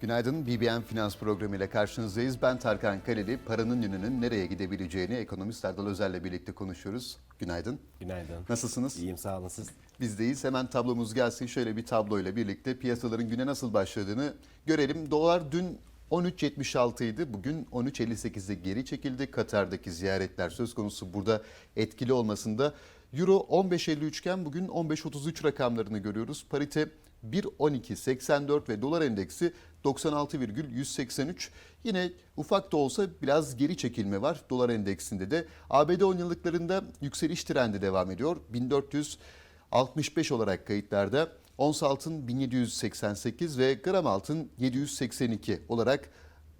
Günaydın. BBM Finans Programı ile karşınızdayız. Ben Tarkan Kaleli. Paranın yönünün nereye gidebileceğini ekonomist Erdal Özel'le birlikte konuşuyoruz. Günaydın. Günaydın. Nasılsınız? İyiyim sağ olun siz. Bizdeyiz. Hemen tablomuz gelsin. Şöyle bir tabloyla birlikte piyasaların güne nasıl başladığını görelim. Dolar dün 13.76 idi. Bugün 13.58'de geri çekildi. Katar'daki ziyaretler söz konusu burada etkili olmasında. Euro 15.53 iken bugün 15.33 rakamlarını görüyoruz. Parite 1.12.84 ve dolar endeksi 96,183. Yine ufak da olsa biraz geri çekilme var dolar endeksinde de. ABD 10 yıllıklarında yükseliş trendi devam ediyor. 1465 olarak kayıtlarda. Ons altın 1788 ve gram altın 782 olarak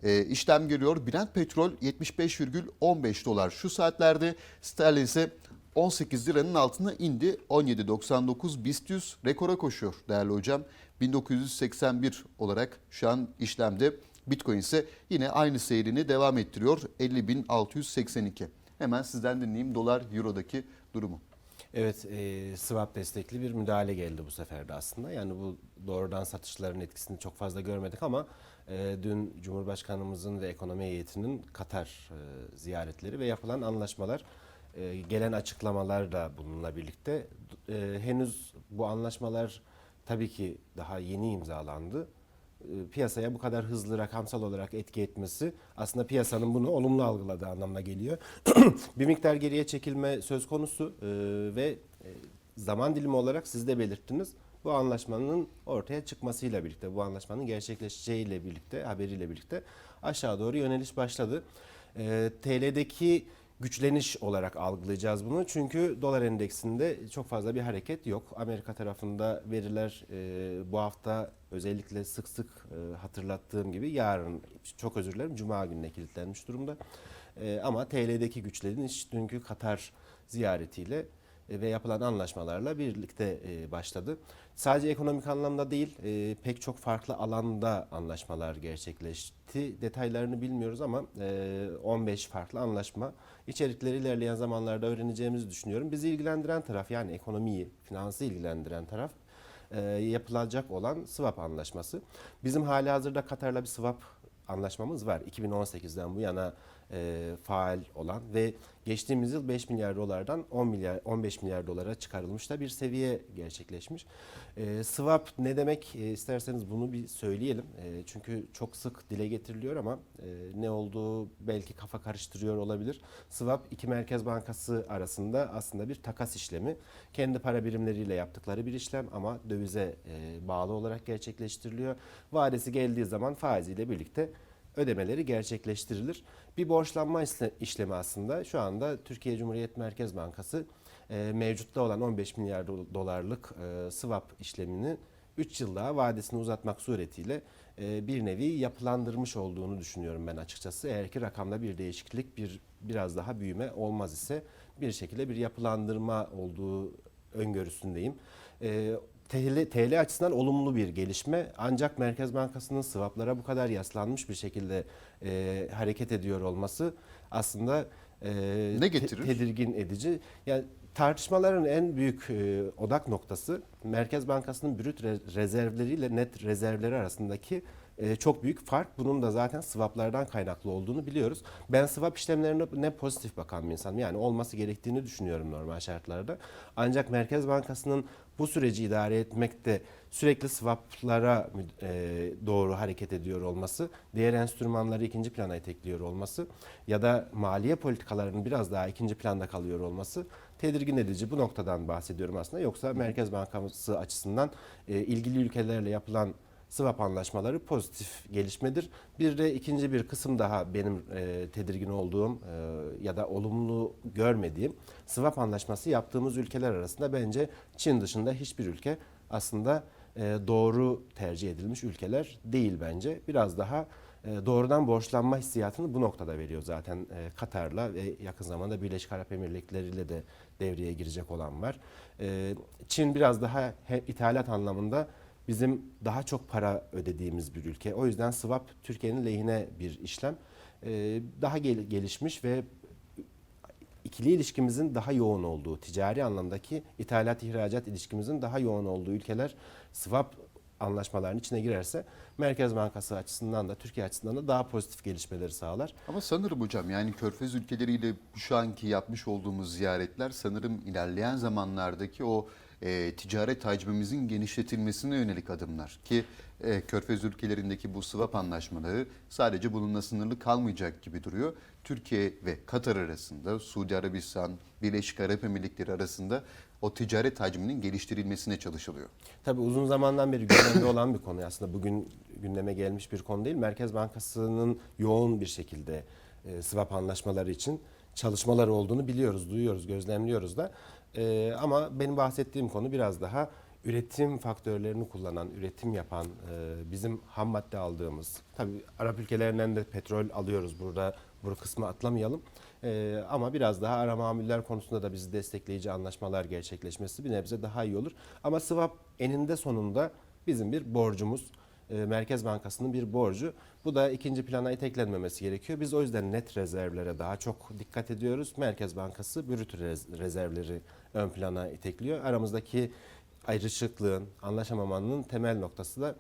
e, işlem görüyor. Brent petrol 75,15 dolar şu saatlerde. Sterlin ise 18 liranın altına indi. 17.99 BIST 100 rekora koşuyor değerli hocam. 1981 olarak şu an işlemde. Bitcoin ise yine aynı seyrini devam ettiriyor. 50.682. Hemen sizden dinleyeyim dolar eurodaki durumu. Evet e, swap destekli bir müdahale geldi bu sefer de aslında. Yani bu doğrudan satışların etkisini çok fazla görmedik ama e, dün Cumhurbaşkanımızın ve ekonomi heyetinin Katar e, ziyaretleri ve yapılan anlaşmalar e, gelen açıklamalar da bununla birlikte e, henüz bu anlaşmalar tabii ki daha yeni imzalandı. E, piyasaya bu kadar hızlı rakamsal olarak etki etmesi aslında piyasanın bunu olumlu algıladığı anlamına geliyor. bir miktar geriye çekilme söz konusu ve zaman dilimi olarak siz de belirttiniz. Bu anlaşmanın ortaya çıkmasıyla birlikte, bu anlaşmanın gerçekleşeceğiyle birlikte, haberiyle birlikte aşağı doğru yöneliş başladı. TL'deki güçleniş olarak algılayacağız bunu. Çünkü dolar endeksinde çok fazla bir hareket yok. Amerika tarafında veriler e, bu hafta özellikle sık sık e, hatırlattığım gibi yarın çok özür dilerim cuma gününe kilitlenmiş durumda. E, ama TL'deki güçleniş dünkü Katar ziyaretiyle ve yapılan anlaşmalarla birlikte e, başladı. Sadece ekonomik anlamda değil, e, pek çok farklı alanda anlaşmalar gerçekleşti. Detaylarını bilmiyoruz ama e, 15 farklı anlaşma içerikleri ilerleyen zamanlarda öğreneceğimizi düşünüyorum. Bizi ilgilendiren taraf yani ekonomiyi, finansı ilgilendiren taraf e, yapılacak olan swap anlaşması. Bizim hali hazırda Katar'la bir swap anlaşmamız var. 2018'den bu yana e, faal olan ve geçtiğimiz yıl 5 milyar dolardan 10 milyar 15 milyar dolara çıkarılmış da bir seviye gerçekleşmiş. E, swap ne demek e, isterseniz bunu bir söyleyelim. E, çünkü çok sık dile getiriliyor ama e, ne olduğu belki kafa karıştırıyor olabilir. Swap iki merkez bankası arasında aslında bir takas işlemi. Kendi para birimleriyle yaptıkları bir işlem ama dövize e, bağlı olarak gerçekleştiriliyor. Vadesi geldiği zaman faiziyle birlikte ödemeleri gerçekleştirilir. Bir borçlanma işle- işlemi aslında şu anda Türkiye Cumhuriyet Merkez Bankası e, mevcutta olan 15 milyar do- dolarlık e, swap işlemini 3 yıl daha vadesini uzatmak suretiyle e, bir nevi yapılandırmış olduğunu düşünüyorum ben açıkçası. Eğer ki rakamda bir değişiklik, bir biraz daha büyüme olmaz ise bir şekilde bir yapılandırma olduğu öngörüsündeyim. TL, TL açısından olumlu bir gelişme ancak Merkez Bankası'nın swaplara bu kadar yaslanmış bir şekilde e, hareket ediyor olması aslında e, Ne getirir? tedirgin edici. Yani tartışmaların en büyük e, odak noktası Merkez Bankası'nın brüt re- rezervleriyle net rezervleri arasındaki e, çok büyük fark. Bunun da zaten swaplardan kaynaklı olduğunu biliyoruz. Ben swap işlemlerine ne pozitif bakan bir insanım. Yani olması gerektiğini düşünüyorum normal şartlarda. Ancak Merkez Bankası'nın bu süreci idare etmekte sürekli swaplara e, doğru hareket ediyor olması, diğer enstrümanları ikinci plana itekliyor olması ya da maliye politikalarının biraz daha ikinci planda kalıyor olması tedirgin edici. Bu noktadan bahsediyorum aslında. Yoksa Merkez Bankası açısından e, ilgili ülkelerle yapılan swap anlaşmaları pozitif gelişmedir. Bir de ikinci bir kısım daha benim e, tedirgin olduğum e, ya da olumlu görmediğim swap anlaşması yaptığımız ülkeler arasında bence Çin dışında hiçbir ülke aslında e, doğru tercih edilmiş ülkeler değil bence. Biraz daha e, doğrudan borçlanma hissiyatını bu noktada veriyor zaten e, Katar'la ve yakın zamanda Birleşik Arap Emirlikleri ile de devreye girecek olan var. E, Çin biraz daha ithalat anlamında bizim daha çok para ödediğimiz bir ülke. O yüzden swap Türkiye'nin lehine bir işlem. E, daha gel- gelişmiş ve ikili ilişkimizin daha yoğun olduğu, ticari anlamdaki ithalat ihracat ilişkimizin daha yoğun olduğu ülkeler swap anlaşmaların içine girerse Merkez Bankası açısından da Türkiye açısından da daha pozitif gelişmeleri sağlar. Ama sanırım hocam yani Körfez ülkeleriyle şu anki yapmış olduğumuz ziyaretler sanırım ilerleyen zamanlardaki o e, ticaret hacmimizin genişletilmesine yönelik adımlar. Ki e, Körfez ülkelerindeki bu swap anlaşmaları sadece bununla sınırlı kalmayacak gibi duruyor. Türkiye ve Katar arasında, Suudi Arabistan, Birleşik Arap Emirlikleri arasında o ticaret hacminin geliştirilmesine çalışılıyor. Tabii uzun zamandan beri gündemde olan bir konu aslında bugün gündeme gelmiş bir konu değil. Merkez Bankası'nın yoğun bir şekilde e, swap anlaşmaları için çalışmaları olduğunu biliyoruz, duyuyoruz, gözlemliyoruz da. E, ama benim bahsettiğim konu biraz daha üretim faktörlerini kullanan, üretim yapan, e, bizim ham madde aldığımız, tabii Arap ülkelerinden de petrol alıyoruz burada, bu kısmı atlamayalım. E, ama biraz daha ara mamuller konusunda da bizi destekleyici anlaşmalar gerçekleşmesi bir nebze daha iyi olur. Ama swap eninde sonunda bizim bir borcumuz. E, Merkez Bankası'nın bir borcu. Bu da ikinci plana iteklenmemesi gerekiyor. Biz o yüzden net rezervlere daha çok dikkat ediyoruz. Merkez Bankası brüt rez- rezervleri ön plana itekliyor. Aramızdaki ayrışıklığın, anlaşamamanın temel noktası da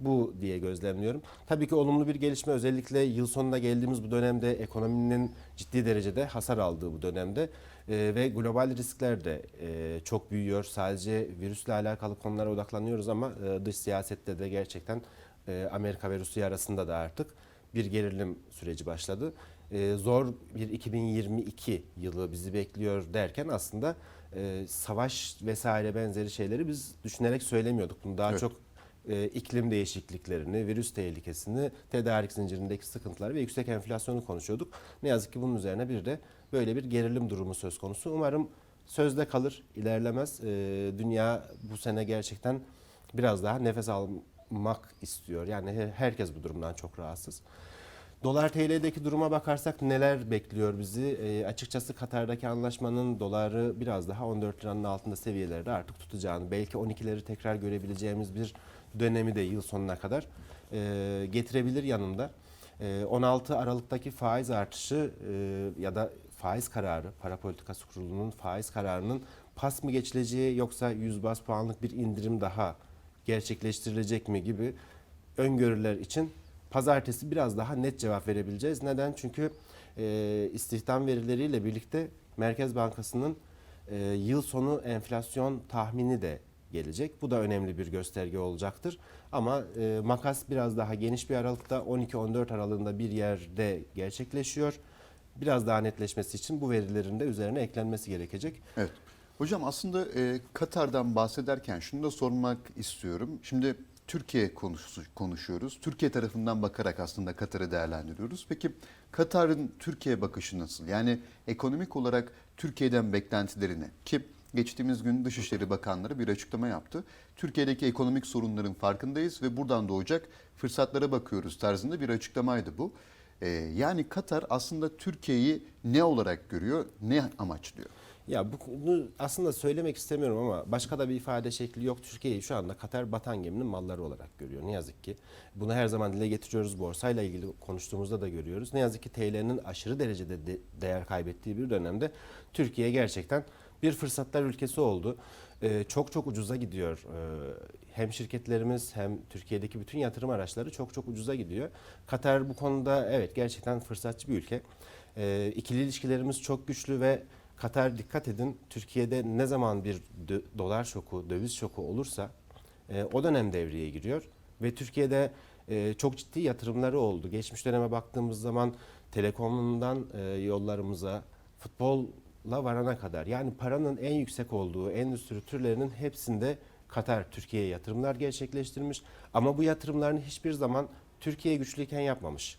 bu diye gözlemliyorum. Tabii ki olumlu bir gelişme özellikle yıl sonuna geldiğimiz bu dönemde ekonominin ciddi derecede hasar aldığı bu dönemde e, ve global riskler de e, çok büyüyor. Sadece virüsle alakalı konulara odaklanıyoruz ama e, dış siyasette de gerçekten e, Amerika ve Rusya arasında da artık bir gerilim süreci başladı. E, zor bir 2022 yılı bizi bekliyor derken aslında e, savaş vesaire benzeri şeyleri biz düşünerek söylemiyorduk. Bunu daha Evet. çok e, iklim değişikliklerini, virüs tehlikesini, tedarik zincirindeki sıkıntıları ve yüksek enflasyonu konuşuyorduk. Ne yazık ki bunun üzerine bir de böyle bir gerilim durumu söz konusu. Umarım sözde kalır, ilerlemez. E, dünya bu sene gerçekten biraz daha nefes almak istiyor. Yani he- herkes bu durumdan çok rahatsız. Dolar TL'deki duruma bakarsak neler bekliyor bizi? E, açıkçası Katar'daki anlaşmanın doları biraz daha 14 liranın altında seviyelerde artık tutacağını, belki 12'leri tekrar görebileceğimiz bir dönemi de yıl sonuna kadar e, getirebilir yanında. E, 16 Aralık'taki faiz artışı e, ya da faiz kararı, para politikası kurulunun faiz kararının pas mı geçileceği yoksa 100 bas puanlık bir indirim daha gerçekleştirilecek mi gibi öngörüler için pazartesi biraz daha net cevap verebileceğiz. Neden? Çünkü e, istihdam verileriyle birlikte Merkez Bankası'nın e, yıl sonu enflasyon tahmini de gelecek. Bu da önemli bir gösterge olacaktır. Ama e, makas biraz daha geniş bir aralıkta 12-14 aralığında bir yerde gerçekleşiyor. Biraz daha netleşmesi için bu verilerin de üzerine eklenmesi gerekecek. Evet. Hocam aslında e, Katar'dan bahsederken şunu da sormak istiyorum. Şimdi Türkiye konuşuyoruz. Türkiye tarafından bakarak aslında Katar'ı değerlendiriyoruz. Peki Katar'ın Türkiye bakışı nasıl? Yani ekonomik olarak Türkiye'den beklentileri ne? Ki geçtiğimiz gün Dışişleri Bakanları bir açıklama yaptı. Türkiye'deki ekonomik sorunların farkındayız ve buradan doğacak fırsatlara bakıyoruz tarzında bir açıklamaydı bu. E, yani Katar aslında Türkiye'yi ne olarak görüyor, ne amaçlıyor? Ya bu- bunu aslında söylemek istemiyorum ama başka da bir ifade şekli yok. Türkiye'yi şu anda Katar batan geminin malları olarak görüyor ne yazık ki. Bunu her zaman dile getiriyoruz. Borsayla ilgili konuştuğumuzda da görüyoruz. Ne yazık ki TL'nin aşırı derecede de- değer kaybettiği bir dönemde Türkiye gerçekten bir fırsatlar ülkesi oldu. Ee, çok çok ucuza gidiyor. Ee, hem şirketlerimiz hem Türkiye'deki bütün yatırım araçları çok çok ucuza gidiyor. Katar bu konuda evet gerçekten fırsatçı bir ülke. Ee, ikili ilişkilerimiz çok güçlü ve Katar dikkat edin Türkiye'de ne zaman bir dolar şoku, döviz şoku olursa e, o dönem devreye giriyor ve Türkiye'de e, çok ciddi yatırımları oldu. Geçmiş döneme baktığımız zaman telekomundan e, yollarımıza, futbolla varana kadar yani paranın en yüksek olduğu endüstri türlerinin hepsinde Katar Türkiye'ye yatırımlar gerçekleştirmiş ama bu yatırımlarını hiçbir zaman Türkiye güçlüyken yapmamış.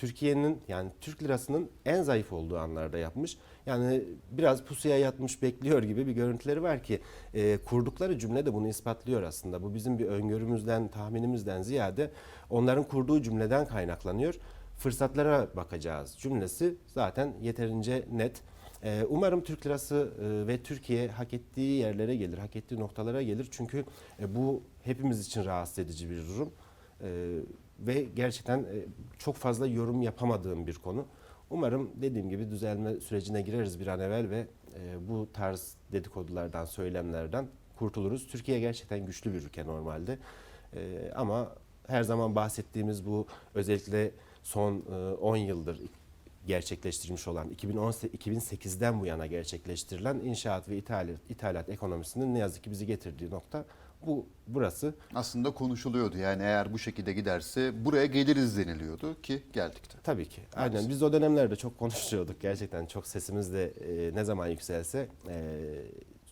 Türkiye'nin yani Türk lirasının en zayıf olduğu anlarda yapmış. Yani biraz pusuya yatmış bekliyor gibi bir görüntüleri var ki e, kurdukları cümle de bunu ispatlıyor aslında. Bu bizim bir öngörümüzden, tahminimizden ziyade onların kurduğu cümleden kaynaklanıyor. Fırsatlara bakacağız cümlesi zaten yeterince net. E, umarım Türk lirası e, ve Türkiye hak ettiği yerlere gelir, hak ettiği noktalara gelir. Çünkü e, bu hepimiz için rahatsız edici bir durum. E, ve gerçekten e, çok fazla yorum yapamadığım bir konu. Umarım dediğim gibi düzelme sürecine gireriz bir an evvel ve bu tarz dedikodulardan, söylemlerden kurtuluruz. Türkiye gerçekten güçlü bir ülke normalde. E, ama her zaman bahsettiğimiz bu özellikle son e, 10 yıldır gerçekleştirilmiş olan 2018'den bu yana gerçekleştirilen inşaat ve ithalat, ithalat ekonomisinin ne yazık ki bizi getirdiği nokta bu burası. Aslında konuşuluyordu yani eğer bu şekilde giderse buraya geliriz deniliyordu ki geldik de. Tabii ki. Aynen. Biz o dönemlerde çok konuşuyorduk. Gerçekten çok sesimiz de e, ne zaman yükselse e,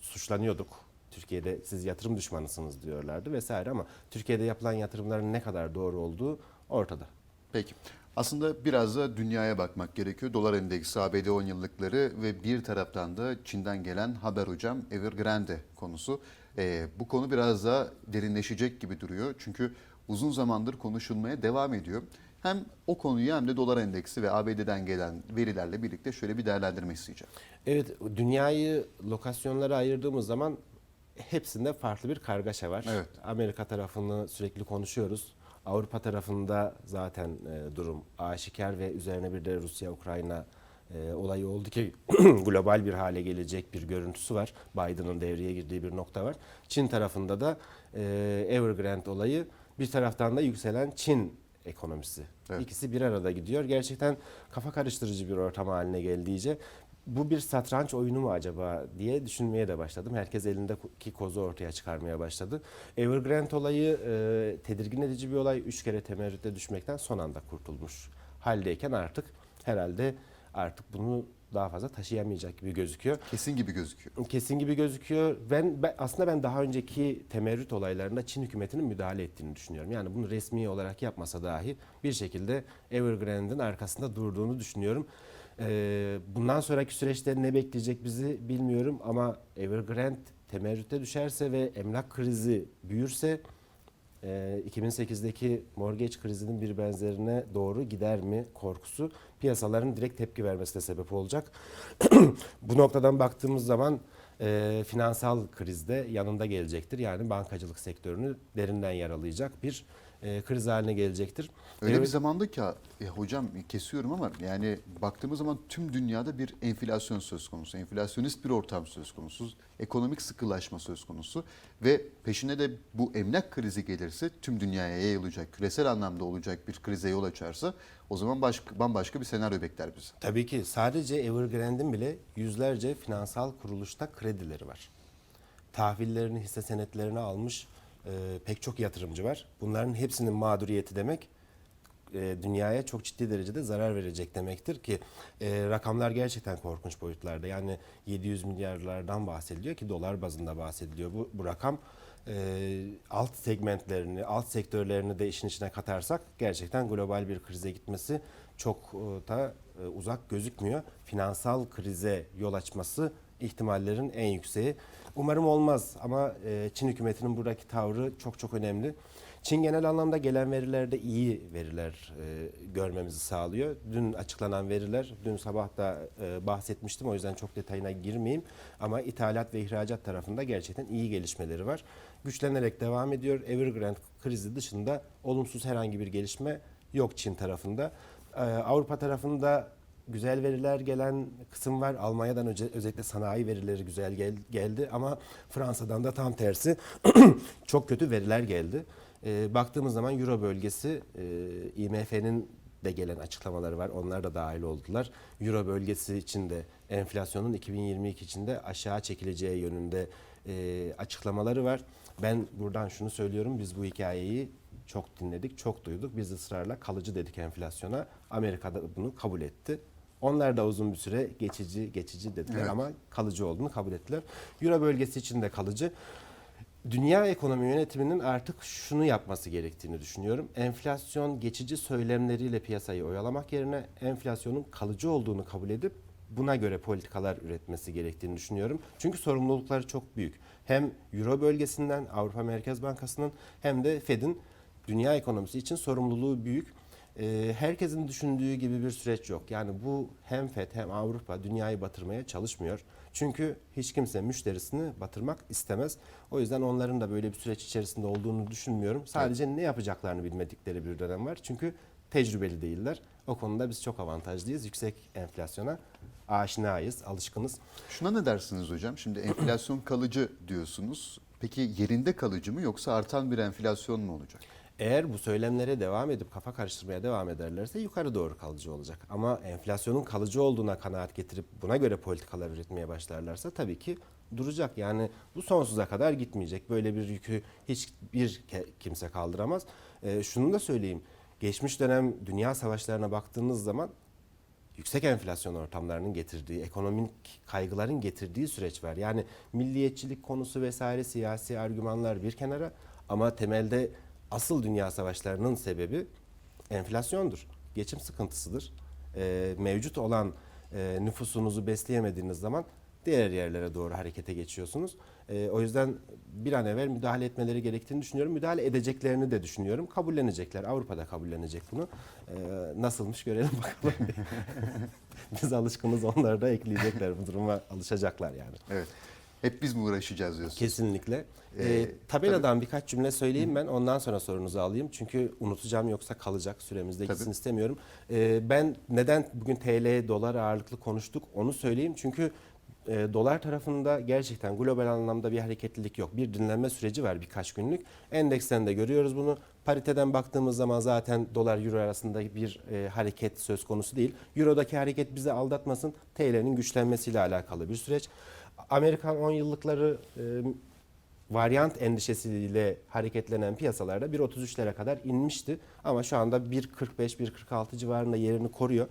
suçlanıyorduk. Türkiye'de siz yatırım düşmanısınız diyorlardı vesaire ama Türkiye'de yapılan yatırımların ne kadar doğru olduğu ortada. Peki. Aslında biraz da dünyaya bakmak gerekiyor. Dolar endeksi, ABD 10 yıllıkları ve bir taraftan da Çin'den gelen haber hocam Evergrande konusu. Ee, bu konu biraz daha derinleşecek gibi duruyor. Çünkü uzun zamandır konuşulmaya devam ediyor. Hem o konuyu hem de dolar endeksi ve ABD'den gelen verilerle birlikte şöyle bir değerlendirme isteyeceğim. Evet, dünyayı lokasyonlara ayırdığımız zaman hepsinde farklı bir kargaşa var. Evet. Amerika tarafını sürekli konuşuyoruz. Avrupa tarafında zaten e, durum aşikar ve üzerine bir de Rusya-Ukrayna e, olayı oldu ki global bir hale gelecek bir görüntüsü var. Biden'ın devreye girdiği bir nokta var. Çin tarafında da e, Evergrande olayı bir taraftan da yükselen Çin ekonomisi. Evet. İkisi bir arada gidiyor. Gerçekten kafa karıştırıcı bir ortam haline geldi iyice. Bu bir satranç oyunu mu acaba diye düşünmeye de başladım. Herkes elindeki kozu ortaya çıkarmaya başladı. Evergrande olayı e, tedirgin edici bir olay. Üç kere temerrüte düşmekten son anda kurtulmuş haldeyken artık herhalde artık bunu daha fazla taşıyamayacak gibi gözüküyor. Kesin gibi gözüküyor. Kesin gibi gözüküyor. Ben, ben aslında ben daha önceki temerrüt olaylarında Çin hükümetinin müdahale ettiğini düşünüyorum. Yani bunu resmi olarak yapmasa dahi bir şekilde Evergrande'in arkasında durduğunu düşünüyorum. Ee, bundan sonraki süreçte ne bekleyecek bizi bilmiyorum ama Evergrande temerrüte düşerse ve emlak krizi büyürse e, 2008'deki mortgage krizinin bir benzerine doğru gider mi korkusu piyasaların direkt tepki vermesine sebep olacak. Bu noktadan baktığımız zaman e, finansal krizde yanında gelecektir. Yani bankacılık sektörünü derinden yaralayacak bir e, kriz haline gelecektir. Öyle Evet. bir zamanda ki e, hocam kesiyorum ama yani baktığımız zaman tüm dünyada bir enflasyon söz konusu. Enflasyonist bir ortam söz konusu. Ekonomik sıkılaşma söz konusu ve peşine de bu emlak krizi gelirse tüm dünyaya yayılacak, küresel anlamda olacak bir krize yol açarsa o zaman başka, bambaşka bir senaryo bekler bizi. Tabii ki sadece Evergrande'in bile yüzlerce finansal kuruluşta kredileri var. Tahvillerini, hisse senetlerini almış e, pek çok yatırımcı var. Bunların hepsinin mağduriyeti demek e, dünyaya çok ciddi derecede zarar verecek demektir ki e, rakamlar gerçekten korkunç boyutlarda. Yani 700 milyarlardan bahsediliyor ki dolar bazında bahsediliyor. Bu, bu rakam e, alt segmentlerini, alt sektörlerini de işin içine katarsak gerçekten global bir krize gitmesi çok e, da e, uzak gözükmüyor. Finansal krize yol açması ihtimallerin en yükseği. Umarım olmaz ama e, Çin hükümetinin buradaki tavrı çok çok önemli. Çin genel anlamda gelen verilerde iyi veriler e, görmemizi sağlıyor. Dün açıklanan veriler, dün sabah da e, bahsetmiştim o yüzden çok detayına girmeyeyim. Ama ithalat ve ihracat tarafında gerçekten iyi gelişmeleri var. Güçlenerek devam ediyor. Evergrande krizi dışında olumsuz herhangi bir gelişme yok Çin tarafında. Avrupa tarafında güzel veriler gelen kısım var. Almanya'dan önce özellikle sanayi verileri güzel gel- geldi ama Fransa'dan da tam tersi çok kötü veriler geldi. Ee, baktığımız zaman Euro bölgesi e, IMF'nin de gelen açıklamaları var. Onlar da dahil oldular. Euro bölgesi için de enflasyonun 2022 içinde aşağı çekileceği yönünde e, açıklamaları var. Ben buradan şunu söylüyorum. Biz bu hikayeyi çok dinledik, çok duyduk. Biz ısrarla kalıcı dedik enflasyona. Amerika'da bunu kabul etti. Onlar da uzun bir süre geçici geçici dediler Evet. ama kalıcı olduğunu kabul ettiler. Euro bölgesi için de kalıcı. Dünya ekonomi yönetiminin artık şunu yapması gerektiğini düşünüyorum. Enflasyon geçici söylemleriyle piyasayı oyalamak yerine enflasyonun kalıcı olduğunu kabul edip buna göre politikalar üretmesi gerektiğini düşünüyorum. Çünkü sorumlulukları çok büyük. Hem Euro bölgesinden, Avrupa Merkez Bankası'nın hem de Fed'in dünya ekonomisi için sorumluluğu büyük. Ee, herkesin düşündüğü gibi bir süreç yok. Yani bu hem FED hem Avrupa dünyayı batırmaya çalışmıyor. Çünkü hiç kimse müşterisini batırmak istemez. O yüzden onların da böyle bir süreç içerisinde olduğunu düşünmüyorum. Sadece ne yapacaklarını bilmedikleri bir dönem var. Çünkü tecrübeli değiller. O konuda biz çok avantajlıyız. Yüksek enflasyona aşinayız, alışkınız. Şuna ne dersiniz hocam? Şimdi enflasyon kalıcı diyorsunuz. Peki yerinde kalıcı mı yoksa artan bir enflasyon mu olacak? Eğer bu söylemlere devam edip kafa karıştırmaya devam ederlerse yukarı doğru kalıcı olacak. Ama enflasyonun kalıcı olduğuna kanaat getirip buna göre politikalar üretmeye başlarlarsa tabii ki duracak. Yani bu sonsuza kadar gitmeyecek. Böyle bir yükü hiçbir kimse kaldıramaz. Ee, şunu da söyleyeyim. Geçmiş dönem dünya savaşlarına baktığınız zaman yüksek enflasyon ortamlarının getirdiği, ekonomik kaygıların getirdiği süreç var. Yani milliyetçilik konusu vesaire siyasi argümanlar bir kenara ama temelde asıl dünya savaşlarının sebebi enflasyondur. Geçim sıkıntısıdır. Ee, mevcut olan e, nüfusunuzu besleyemediğiniz zaman diğer yerlere doğru harekete geçiyorsunuz. Ee, o yüzden bir an evvel müdahale etmeleri gerektiğini düşünüyorum. Müdahale edeceklerini de düşünüyorum. Kabullenecekler. Avrupa'da kabullenecek bunu. Ee, nasılmış görelim bakalım. Biz alışkınız onlar da ekleyecekler bu duruma alışacaklar yani. Evet. Hep biz mi uğraşacağız diyorsun? Kesinlikle. Ee, Ee, tabeladan birkaç cümle söyleyeyim ben ondan sonra sorunuzu alayım. Çünkü unutacağım yoksa kalacak süremizde Tabii. gitsin istemiyorum. Ee, ben neden bugün TL dolar ağırlıklı konuştuk onu söyleyeyim. Çünkü e, dolar tarafında gerçekten global anlamda bir hareketlilik yok. Bir dinlenme süreci var birkaç günlük. Endeksten de görüyoruz bunu. Pariteden baktığımız zaman zaten dolar euro arasında bir e, hareket söz konusu değil. Eurodaki hareket bizi aldatmasın. TL'nin güçlenmesiyle alakalı bir süreç. Amerikan 10 yıllıkları e, varyant endişesiyle hareketlenen piyasalarda 1.33'lere kadar inmişti. Ama şu anda 1.45-1.46 civarında yerini koruyor.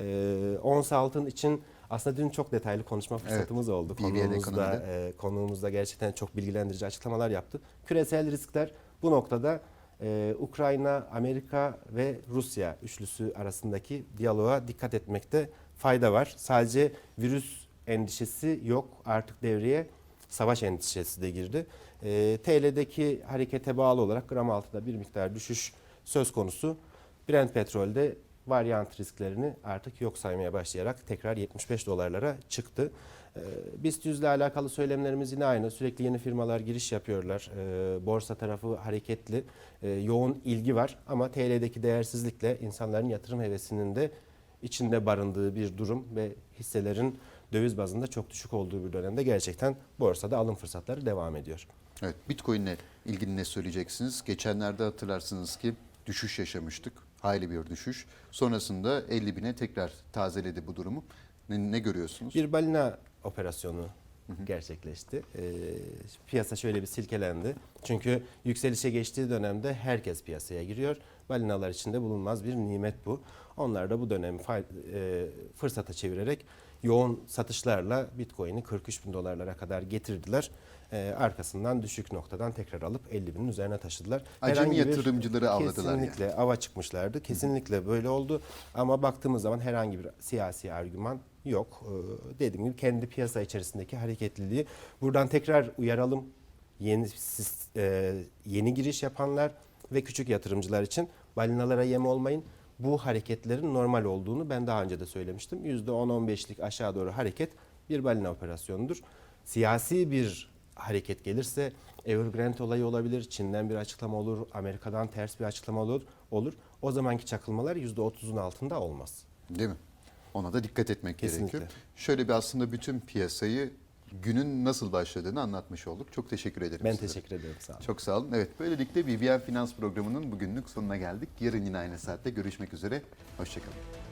Ee, ons altın için aslında dün çok detaylı konuşma fırsatımız oldu. BBL Konuğumuzda, e, konuğumuzda gerçekten çok bilgilendirici açıklamalar yaptı. Küresel riskler bu noktada e, Ukrayna, Amerika ve Rusya üçlüsü arasındaki diyaloğa dikkat etmekte fayda var. Sadece virüs endişesi yok artık devreye savaş endişesi de girdi. E, TL'deki harekete bağlı olarak gram altında bir miktar düşüş söz konusu. Brent petrolde varyant risklerini artık yok saymaya başlayarak tekrar 75 dolarlara çıktı. E, BIST 100 ile alakalı söylemlerimiz yine aynı. Sürekli yeni firmalar giriş yapıyorlar. E, borsa tarafı hareketli. Yoğun ilgi var ama TL'deki değersizlikle insanların yatırım hevesinin de içinde barındığı bir durum ve hisselerin döviz bazında çok düşük olduğu bir dönemde gerçekten borsada alım fırsatları devam ediyor. Evet. Bitcoin'le ilgili ne söyleyeceksiniz? Geçenlerde hatırlarsınız ki düşüş yaşamıştık. Hayli bir düşüş. Sonrasında 50 bine tekrar tazeledi bu durumu. Ne, ne görüyorsunuz? Bir balina operasyonu gerçekleşti. Ee, piyasa şöyle bir silkelendi. Çünkü yükselişe geçtiği dönemde herkes piyasaya giriyor. Balinalar içinde bulunmaz bir nimet bu. Onlar da bu dönemi e, fırsata çevirerek yoğun satışlarla Bitcoin'i 43 bin dolarlara kadar getirdiler. Ee, arkasından düşük noktadan tekrar alıp 50 binin üzerine taşıdılar. Acemi Herhangi bir- yatırımcıları avladılar yani. Kesinlikle ava çıkmışlardı. Kesinlikle böyle oldu. Ama baktığımız zaman herhangi bir siyasi argüman yok. Ee, dediğim gibi kendi piyasa içerisindeki hareketliliği. Buradan tekrar uyaralım. Yeni e, yeni giriş yapanlar ve küçük yatırımcılar için balinalara yem olmayın. Bu hareketlerin normal olduğunu ben daha önce de söylemiştim. %10-15'lik aşağı doğru hareket bir balina operasyonudur. Siyasi bir hareket gelirse Evergrande olayı olabilir, Çin'den bir açıklama olur, Amerika'dan ters bir açıklama olur. olur. O zamanki çakılmalar %30'un altında olmaz. Değil mi? Ona da dikkat etmek Kesinlikle. gerekiyor. Şöyle bir aslında bütün piyasayı günün nasıl başladığını anlatmış olduk. Çok teşekkür ederim Ben size. teşekkür ederim. Sağ olun. Çok sağ olun. Evet böylelikle BBN Finans programının bugünlük sonuna geldik. Yarın yine aynı saatte görüşmek üzere. Hoşçakalın.